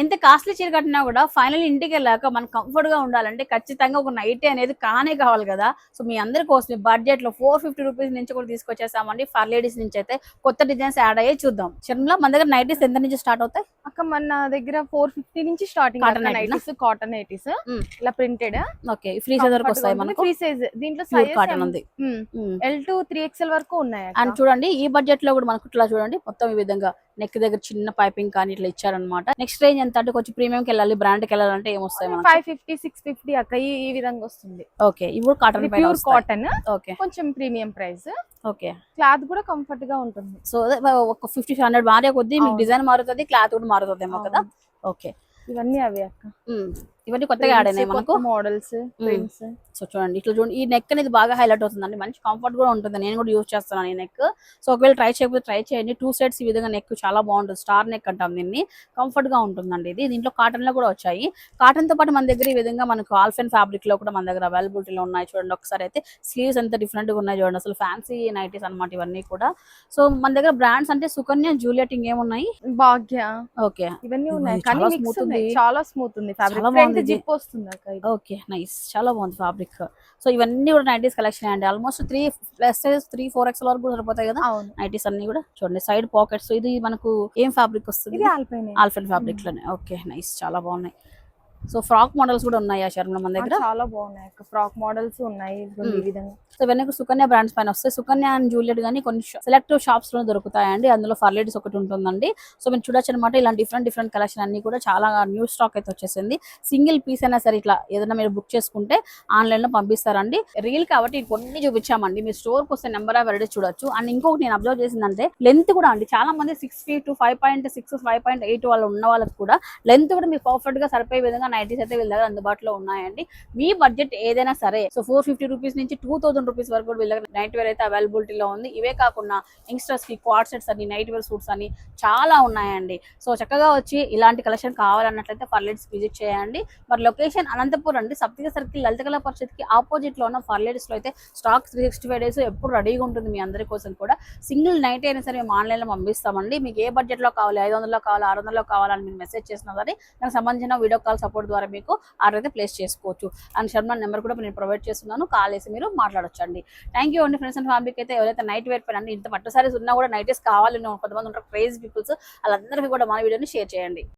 ఎంత కాస్ట్లీ చీర కట్టినా కూడా ఫైనల్ ఇంటికి వెళ్ళాక మనం కంఫర్ట్గా ఉండాలంటే ఖచ్చితంగా ఒక నైట్ అనేది కానే కావాలి కదా. సో మీ అందరి కోసం బడ్జెట్లో ఫోర్ ఫిఫ్టీ రూపీస్ నుంచి కూడా తీసుకొచ్చేసామండి. ఫర్ లేడీస్ నుంచి అయితే కొత్త డిజైన్స్ యాడ్ అయ్యే చూద్దాం. చర్మలా మన దగ్గర నైటీస్ ఎంత నుంచి స్టార్ట్ అవుతాయి? అక్క మన దగ్గర ఫోర్ ఫిఫ్టీ నుంచి స్టార్టింగ్ Cotton nighties నా? Nighties cotton nighties. ఇలా ప్రింటెడ్ ఓకే ఫ్రీ సైజ్ వరకు వస్తాయి మనకు. ఫ్రీ సైజ్ దీంట్లో ప్యూర్ కాటన్ ఉంది. ఎల్ టు త్రీ ఎక్స్ఎల్ వరకు ఉన్నాయి అండ్ చూడండి ఈ బడ్జెట్లో కూడా మనకు ఇట్లా చూడండి మొత్తం ఈ విధంగా నెక్ దగ్గర చిన్న పైపింగ్ కానీ ఇట్లా ఇచ్చారనమాట నెక్స్ట్ రేంజ్ ఎంత అంటే కొంచెం ప్రీమియం కి వెళ్ళాలి బ్రాండ్కి వెళ్ళాలంటే ఏమొస్తాయి ఫైవ్ ఫిఫ్టీ సిక్స్ ఫిఫ్టీ అక్క ఈ విధంగా వస్తుంది. ఓకే ఇవి కాటన్ ప్యూర్ కాటన్ ఓకే. కొంచెం ప్రీమియం ప్రైస్ ఓకే. క్లాత్ కూడా కంఫర్ట్గా ఉంటుంది. సో ఒక ఫిఫ్టీ హండ్రెడ్ మారే కొద్దీ మీకు. డిజైన్ మారుతుంది క్లాత్ కూడా మారుతుందేమో కదా? ఓకే. ఇవన్నీ అవే అక్క. ఇవన్నీ కొత్తగా యాడ్ అయినాయి మనకు. మోడల్స్ సో చూడండి ఇట్లా చూడండి ఈ నెక్ అనేది బాగా హైలైట్ అవుతుందండి. మంచి కంఫర్ట్ కూడా ఉంటుంది. నేను కూడా యూజ్ చేస్తున్నాను ఈ నెక్ సో ఒకవేళ ట్రై చేయకపోతే ట్రై చేయండి. టూ సైడ్స్ ఈ విధంగా నెక్ చాలా బాగుంటుంది. స్టార్ నెక్ అంటాం దీన్ని. కంఫర్ట్గా ఉంటుందండి ఇది. దీంట్లో కాటన్లో కూడా వచ్చాయి. కాటన్తో పాటు మన దగ్గర ఈ విధంగా మనకు ఆల్ఫెన్ ఫ్యాబ్రిక్లో కూడా మన దగ్గర అవైలబిలిటీలో ఉన్నాయి చూడండి. ఒకసారి అయితే స్లీవ్స్ ఎంత డిఫరెంట్గా ఉన్నాయి చూడండి. అసలు ఫ్యాన్సీ నైటీస్ అన్నమాట ఇవన్నీ కూడా. సో మన దగ్గర బ్రాండ్స్ అంటే సుకన్య జూలియట్ ఇంకేమున్నాయి భాగ్య. ఓకే. ఇవన్నీ ఉన్నాయి. చాలా మిక్స్ ఉంది. చాలా స్మూత్ ఉంది. ఫ్యాబ్రిక్ జిప్ వస్తుంది ఓకే నైస్. చాలా బాగుంది ఫ్యాబ్రిక్ సో ఇవన్నీ కూడా నైటీస్ కలెక్షన్ అండి. Almost three plus three four X వరకు కూడా సరిపోతాయి కదా? నైటీస్ అన్ని కూడా చూడండి. సైడ్ పాకెట్స్ ఇది మనకు ఏం ఫ్యాబ్రిక్ వస్తుంది? ఆల్ఫెన్ ఫ్యాబ్రిక్లోనే. Okay nice. చాలా బాగున్నాయి. సో ఫ్రాక్ మోడల్స్ కూడా ఉన్నాయి ఆ శర్మల మన దగ్గర? చాలా బాగున్నాయి ఫ్రాక్ మోడల్స్ ఉన్నాయి ఈ విధంగా. సో ఇవన్నీ సుకన్య బ్రాండ్స్ పైన వస్తాయి. సుకన్య అండ్ జూలియట్ కానీ కొన్ని సెలెక్టివ్ షాప్స్లో దొరుకుతాయండి. అందులో ఫర్ లేడీస్ ఒకటి ఉంటుందండి. సో మీరు చూడొచ్చు అనమాట ఇలా డిఫరెంట్ డిఫరెంట్ కలెక్షన్ అన్ని కూడా చాలా న్యూ స్టాక్ అయితే వచ్చేసింది. సింగిల్ పీస్ అయినా సరే ఇట్లా ఏదైనా మీరు బుక్ చేసుకుంటే ఆన్లైన్లో పంపిస్తారండి. రీల్ కాబట్టి కొన్ని చూపించామండి. మీ స్టోర్కి వస్తే నెంబర్ ఆఫ్ వెరైటీస్ చూడొచ్చు. అండ్ ఇంకొకటి నేను అబ్జర్వ్ చేసిందంటే లెంత్ కూడా అండి. చాలా మంది six feet to five point six five point eight వాళ్ళు ఉన్న వాళ్ళకి కూడా లెంత్ కూడా మీకు పర్ఫెక్ట్గా సరిపోయే విధంగా నైటీస్ అయితే వీళ్ళ దగ్గర అందుబాటులో ఉన్నాయండి. మీ బడ్జెట్ ఏదైనా సరే సో ఫోర్ ఫిఫ్టీ రూపీస్ నుంచి టూ థౌసండ్ రూపీస్ వరకు కూడా వీళ్ళ నైట్ వేర్ అయితే అవైలబిలిటీలో ఉంది. ఇవే కాకుండా యంగ్స్టర్స్కి క్వాడ్ సెట్స్ అని నైట్ వేర్ సూట్స్ అని చాలా ఉన్నాయండి. సో చక్కగా వచ్చి ఇలాంటి కలెక్షన్ కావాలన్నట్లయితే పర్లేట్స్ విజిట్ చేయండి. మరి లొకేషన్ అనంతపూర్ అండి. సప్తిక సర్కిల్ లలిత కళా పరిషత్కి ఆపోజిట్లో ఉన్న ఫర్లేడ్స్లో అయితే stock three sixty five days ఎప్పుడు రెడీగా ఉంటుంది మీ అందరి కోసం కూడా. సింగిల్ నైట్ అయినా సరే మేము ఆన్లైన్లో పంపిస్తామండి. మీకు ఏ బడ్జెట్లో కావాలి ఐదు వందలో కావాలి ఆరు వందలో కావాలని మీరు మెసేజ్ చేసిన సరే దానికి సంబంధించిన వీడియో కాల్ సపోర్ట్ ద్వారా మీకు ఆర్డర్ అయితే ప్లేస్ చేసుకోవచ్చు. అండ్ శర్మ నెంబర్ కూడా నేను ప్రొవైడ్ చేస్తున్నాను. కాల్ చేసి మీరు మాట్లాడొచ్చండి. థ్యాంక్ యూ అండి ఫ్రెండ్స్ అండ్ ఫ్యామిలీకి అయితే ఎవరైతే నైట్ వేర్ పైన ఇంత పట్టు సారీస్ ఉన్నా కూడా నైటీస్ కావాలి కొంతమంది ఉంటారు క్రేజ్ పీపుల్స్ వాళ్ళందరికీ కూడా మన వీడియోని షేర్ చేయండి.